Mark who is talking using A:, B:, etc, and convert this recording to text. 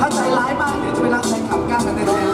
A: ถ้าใจร้ายมากเดี๋ยวจะไปรักใฟนคลับก้ากันเต็ม